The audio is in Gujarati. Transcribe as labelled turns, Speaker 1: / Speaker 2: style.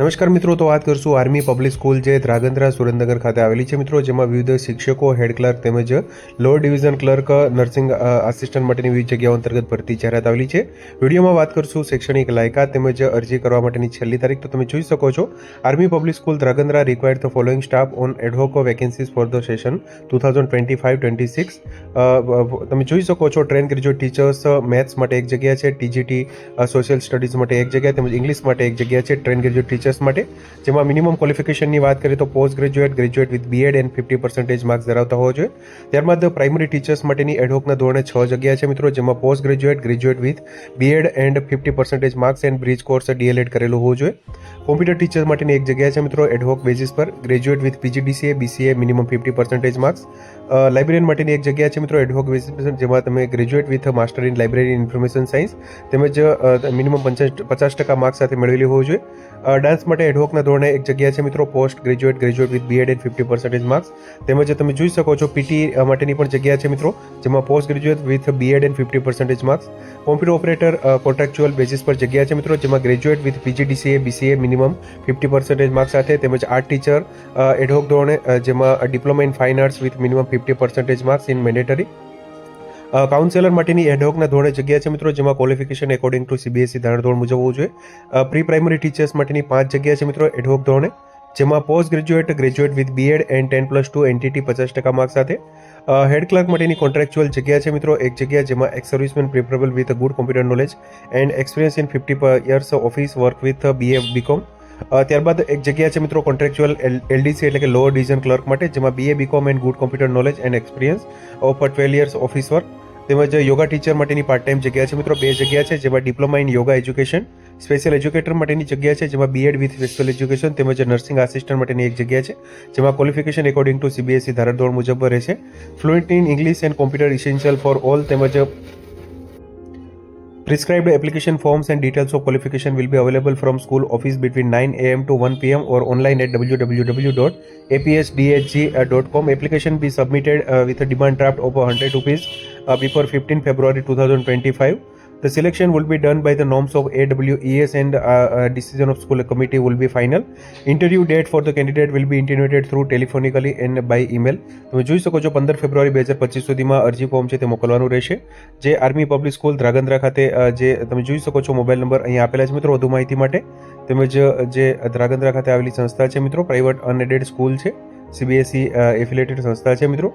Speaker 1: નમસ્કાર મિત્રો, તો વાત કરશું આર્મી પબ્લિક સ્કૂલ જે ધ્રાગંદ્રા સુરેન્દ્રનગર ખાતે આવેલી છે. મિત્રો, જેમાં વિવિધ શિક્ષકો, હેડ ક્લર્ક તેમજ lower division clerk, nursing assistant માટેની વિવિધ જગ્યાઓ અંતર્ગત ભરતી જાહેરાત આવેલી છે. વિડીયોમાં વાત કરશું શૈક્ષણિક લાયકાત તેમજ અરજી કરવા માટેની છેલ્લી તારીખ તો તમે જોઈ શકો છો. Army public school Dhrangadhra required the following staff on ad hoc vacancies for the session two thousand twenty five twenty six તમે જોઈ શકો છો ટ્રેન ગ્રેજ્યુએટ ટીચર્સ મેથ્સ માટે એક જગ્યા છે ટીજીટી સોશિયલ સ્ટડીઝ માટે એક જગ્યા, તેમજ ઇંગ્લિશ માટે એક જગ્યા છે ટ્રેન ગ્રેજ્યુએટ ટીચર્સ માટે. જેમાં મિનિમમ ક્વોલિફિકેશનની વાત કરીએ તો post graduate graduate with BEd and fifty percentage marks ધરાવતા હોવો જોઈએ. ત્યારબાદ પ્રાઇમરી ટીચર્સ માટેની એડહોકના ધોરણે છ જગ્યા છે મિત્રો, જેમાં post graduate graduate with BEd and fifty percentage marks and bridge course DElEd કરેલું હોવું જોઈએ. કોમ્પ્યુટર ટીચર્સ માટેની એક જગ્યા છે મિત્રો એડહોક બેઝિસ પર. Graduate with PGDCA BCA minimum fifty percentage marks librarian માટેની એક જગ્યા છે મિત્રો એડહોક બેઝિસ જેમાં તમે graduate with master in library information science તેમજ મિનિમમ પચાસ ટકા માર્ક્સ સાથે મેળવેલી હોવું જોઈએ. ડાન્સ માટે એડવોકના ધોરણે એક જગ્યા છે મિત્રો post graduate graduate with BEd and fifty percentage marks તેમજ તમે જોઈ શકો છો પીટી માટેની પણ જગ્યા છે મિત્રો, જેમાં post graduate with BEd and fifty percentage marks computer operator contractual basis પર જગ્યા છે મિત્રો, જેમાં graduate with PGDCA BCA minimum fifty percentage marks સાથે. તેમજ આર્ટ ટીચર એડહોક ધોરણે જેમાં diploma in fine arts with minimum fifty percentage marks in mandatory counsellor માટેની એડહોકના ધોરણે જગ્યા છે મિત્રો, જેમાં ક્વોલિફિકેશન એકોર્ડિંગ ટુ સીબીએસસી ધારણ ધોરણ મુજબ હોવું જોઈએ. પ્રી પ્રાઇમરી ટીચર્સ માટેની પાંચ જગ્યા છે મિત્રો એડહોક ધોરણે, જેમાં post graduate graduate with BEd and ten plus two NTT પચાસ ટકા માર્ક સાથે. હેડ ક્લર્ક માટેની કોન્ટ્રાક્ચ્યુઅલ જગ્યા છે મિત્રો, એક જગ્યા જેમાં ex serviceman preferable with good computer knowledge and experience in fifty years office work with BA BCom ત્યારબાદ એક જગ્યા છે મિત્રો કોન્ટ્રાક્ચ્યુઅલ એલડીસી એટલે કે લોઅર ડિવિઝન ક્લર્ક માટે, જેમાં BA BCom and good computer knowledge and experience of twelve years office work તેમજ યોગા ટીચર માટેની પાર્ટ ટાઈમ જગ્યા છે મિત્રો. બે જગ્યા છે જેમાં diploma in yoga education special educator માટેની જગ્યા છે જેમાં બીએડ વિથ સ્પેશિયલ એજ્યુકેશન તેમજ નર્સિંગ આસિસ્ટન્ટ માટેની એક જગ્યા છે જેમાં ક્વોલિફિકેશન એકોર્ડિંગ ટુ સીબીએસસી ધારાધોરણ મુજબ રહેશે fluent in English and computer essential for all તેમજ Prescribed application forms and details of qualification will be available from school office between 9 am to 1 pm or online at www.apsdhg.com. Application be submitted uh, with a demand draft of 100 rupees. Uh, before 15 February 2025. The selection will be done by the norms of AWES and uh, uh, decision of school committee will be final. Interview date for the candidate will be intimated through telephonically and by email. તમે જોઈ શકો છો પંદર ફેબ્રુઆરી બે હજાર પચીસ સુધીમાં અરજી ફોર્મ છે તે મોકલવાનું રહેશે જે આર્મી પબ્લિક સ્કૂલ ધ્રાગંદ્રા ખાતે જે તમે જોઈ શકો છો મોબાઈલ નંબર અહીં આપેલા છે મિત્રો વધુ માહિતી માટે તેમજ જે ધ્રાગંદ્રા ખાતે આવેલી સંસ્થા છે મિત્રો પ્રાઇવેટ અનએડેડ સ્કૂલ છે સીબીએસઈ એફિલેટેડ સંસ્થા છે મિત્રો